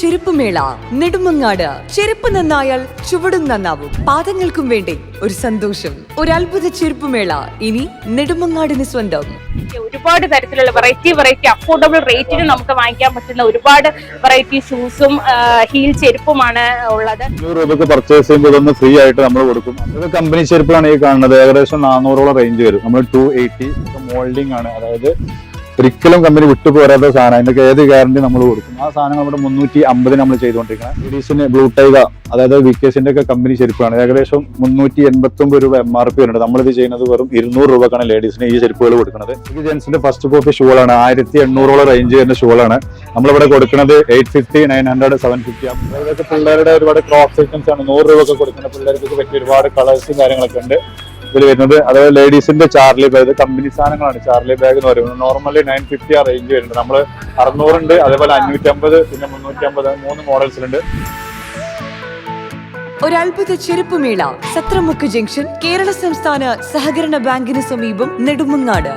ചെരുപ്പുമേള നെടുമങ്ങാട്. ചെരുപ്പ് നന്നായാൽ ചുവടും നന്നാവും. പാദങ്ങൾക്കും വേണ്ടി ഒരു സന്തോഷം. ഒരു അത്ഭുത ചെരുപ്പുമേള. ഇനി നെടുമങ്ങാടിന് സ്വന്തം. ഒരുപാട് തരത്തിലുള്ള വെറൈറ്റി വെറൈറ്റി അഫോർഡബിൾ റേറ്റിന് നമുക്ക് വാങ്ങിക്കാൻ പറ്റുന്ന ഒരുപാട് വെറൈറ്റി ഷൂസും ഹീൽ ചെരുപ്പുമാണ് ഉള്ളത്. അഞ്ഞൂറ് രൂപയ്ക്ക് പർച്ചേസ് ചെയ്യുമ്പോൾ ഇതൊന്ന് ഫ്രീ ആയിട്ട് നമ്മൾ കൊടുക്കും. ഇത് കമ്പനി ചെരുപ്പാണ് ഈ കാണുന്നത്. ഏകദേശം നാനൂറോളം റേഞ്ച് വരും. നമ്മൾ ടു എയ്റ്റി മോൾഡിംഗ് ആണ്. അതായത് ഒരിക്കലും കമ്പനി വിട്ടുപോരാത്ത സാധനം. അതിന്റെ ഏത് ഗ്യാരണ്ടി നമ്മൾ കൊടുക്കും? ആ സാധനം നമ്മുടെ മുന്നൂറ്റി അമ്പതിന് നമ്മൾ ചെയ്തുകൊണ്ടിരിക്കുന്നത് ലേഡീസിന് ബ്ലൂ ടൈഗ അതായത് വിക്കേസിന്റെ ഒക്കെ കമ്പനി ചെരുപ്പാണ് ഏകദേശം മുന്നൂറ്റി എൺപത്തി ഒമ്പത് രൂപ എം ആർ പി വരുന്നുണ്ട്. നമ്മളിത് ചെയ്യുന്നത് വെറും ഇരുന്നൂറ് രൂപക്കാണ് ലേഡീസിന് ഈ ചെരുപ്പുകൾ കൊടുക്കുന്നത്. ഇത് ജെൻസിന്റെ ഫസ്റ്റ് കോപ്പി ഷൂളാണ് ആയിരത്തി എണ്ണൂറോളം റേഞ്ച് വരുന്ന ഷൂളാണ് നമ്മളിവിടെ കൊടുക്കുന്നത് eight fifty nine hundred seven fifty ഇതൊക്കെ പിള്ളേരുടെ ഒരുപാട് ക്രോപ്പ് ഐറ്റംസ് ആണ്. നൂറ് രൂപ ഒക്കെ കൊടുക്കുന്ന പിള്ളേർക്ക് പറ്റിയ ഒരുപാട് കളേഴ്സും കാര്യങ്ങളൊക്കെ ഉണ്ട്. ഇതിൽ വരുന്നത്. അതായത് ലേഡീസിന്റെ ചാർലി ബാഗ് കമ്പനി സാധനങ്ങളാണ് ചാർലി ബാഗ് എന്ന് പറയുന്നത്. നോർമലി നയൻ ഫിഫ്റ്റി ആ റേഞ്ച് വരുന്നുണ്ട് നമ്മൾ അറുന്നൂറുണ്ട് അതേപോലെ അഞ്ഞൂറ്റമ്പത് പിന്നെ മുന്നൂറ്റമ്പത് മൂന്ന് മോഡൽസിലുണ്ട് ഒരു അത്ഭുത ചെരുപ്പുമേള സത്രമുക്ക് ജംഗ്ഷൻ കേരള സംസ്ഥാന സഹകരണ ബാങ്കിന് സമീപം നെടുമങ്ങാട്.